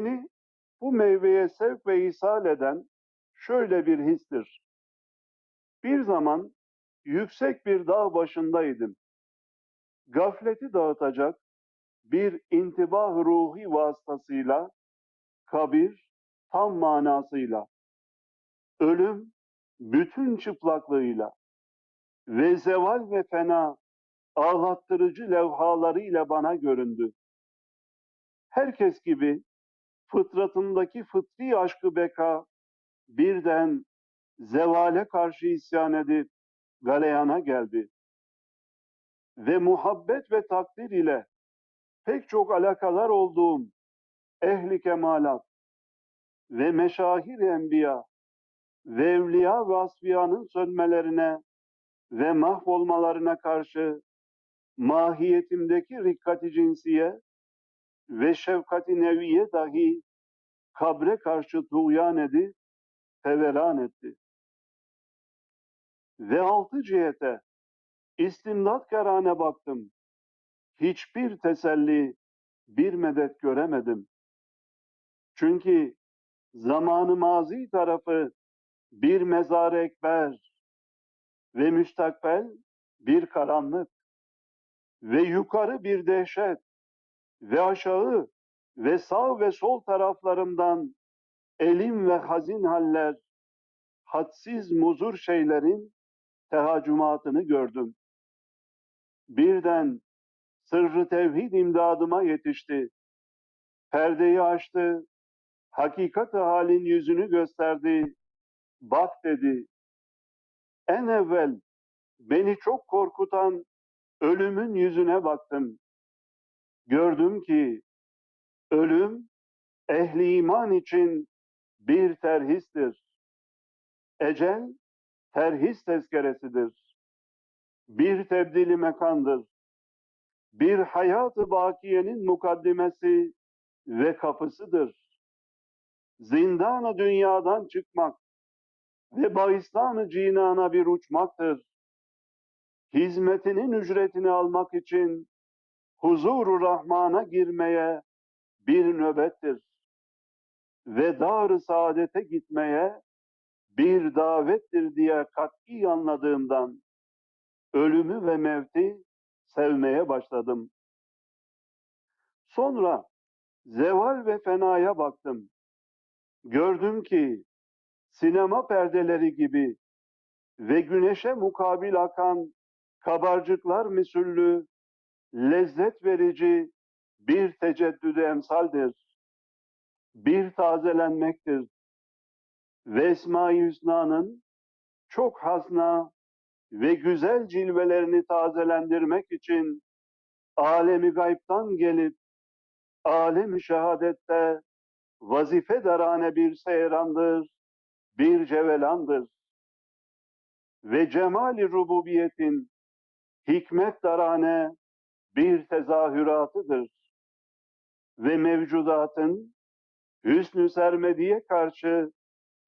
Beni bu meyveye sevk ve ishal eden şöyle bir histir. Bir zaman yüksek bir dağ başındaydım. Gafleti dağıtacak bir intibah ruhi vasıtasıyla kabir tam manasıyla, ölüm bütün çıplaklığıyla ve zeval ve fena ağlattırıcı levhalarıyla bana göründü. Herkes gibi fıtratındaki fıtri aşkı beka birden zevale karşı isyan edip galeyana geldi. Ve muhabbet ve takdir ile pek çok alakalar olduğum ehli kemalat ve meşahir enbiya ve evliya ve asfiyanın sönmelerine ve mahvolmalarına karşı mahiyetimdeki rikkati cinsiye ve şefkati neviye dahi kabre karşı tuğyan edip feveran etti. Ve altı cihete istimdat kerane baktım. Hiçbir teselli, bir medet göremedim. Çünkü zamanı mazi tarafı bir mezar ekber ve müstakbel bir karanlık ve yukarı bir dehşet ve aşağı ve sağ ve sol taraflarımdan elim ve hazin haller, hadsiz muzur şeylerin tehacümatını gördüm. Birden sırrı tevhid imdadıma yetişti. Perdeyi açtı, hakikat halin yüzünü gösterdi. Bak dedi. En evvel beni çok korkutan ölümün yüzüne baktım. Gördüm ki ölüm ehli iman için bir terhistir. Ecel terhis tezkeresidir. Bir tebdili mekandır. Bir hayatı bakiyenin mukaddimesi ve kapısıdır. Zindanı dünyadan çıkmak ve bahistanı cinana bir uçmaktır. Hizmetinin ücretini almak için huzuru Rahman'a girmeye bir nöbettir. Ve dar saadete gitmeye bir davettir diye kat'i anladığımdan ölümü ve mevti sevmeye başladım. Sonra zeval ve fenaya baktım. Gördüm ki sinema perdeleri gibi ve güneşe mukabil akan kabarcıklar misüllü lezzet verici bir teceddüde emsaldir. Bir tazelenmektir. Ve Esma-i Hüsna'nın çok hazna ve güzel cilvelerini tazelendirmek için alemi gaybtan gelip alemi şehadette vazife darane bir seyrandır, bir cevelandır. Ve cemali rububiyetin hikmet darane bir tezahüratıdır. Ve mevcudatın hüsnü sermediye karşı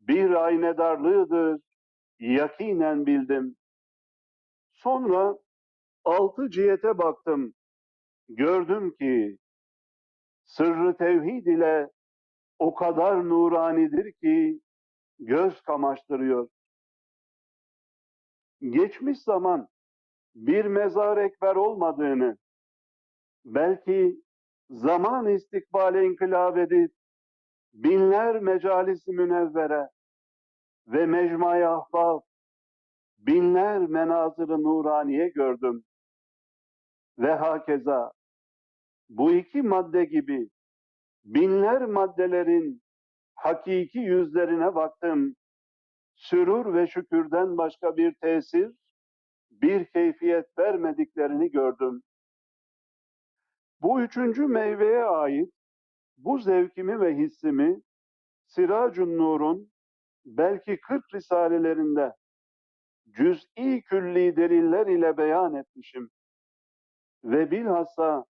bir aynedarlığıdır. Yakinen bildim. Sonra altı cihete baktım. Gördüm ki sırrı tevhid ile o kadar nuranidir ki göz kamaştırıyor. Geçmiş zaman bir mezar ekber olmadığını, belki zaman istikbale inkılap edip binler mecalisi münevvere ve mecmai ahbab, binler menazırı nuraniye gördüm. Ve hakeza bu iki madde gibi binler maddelerin hakiki yüzlerine baktım. Sürur ve şükürden başka bir tesir, bir keyfiyet vermediklerini gördüm. Bu üçüncü meyveye ait bu zevkimi ve hissimi Siracun Nur'un belki 40 risalelerinde cüz'i külli deliller ile beyan etmişim. Ve bilhassa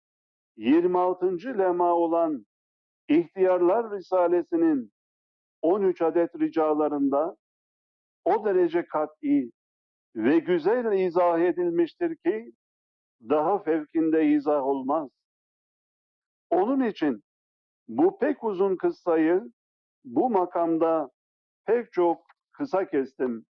26. lema olan İhtiyarlar Risalesi'nin 13 adet ricalarında o derece kat'i ve güzel izah edilmiştir ki daha fevkinde izah olmaz. Onun için Bu pek uzun kıssayı bu makamda pek çok kısa kestim.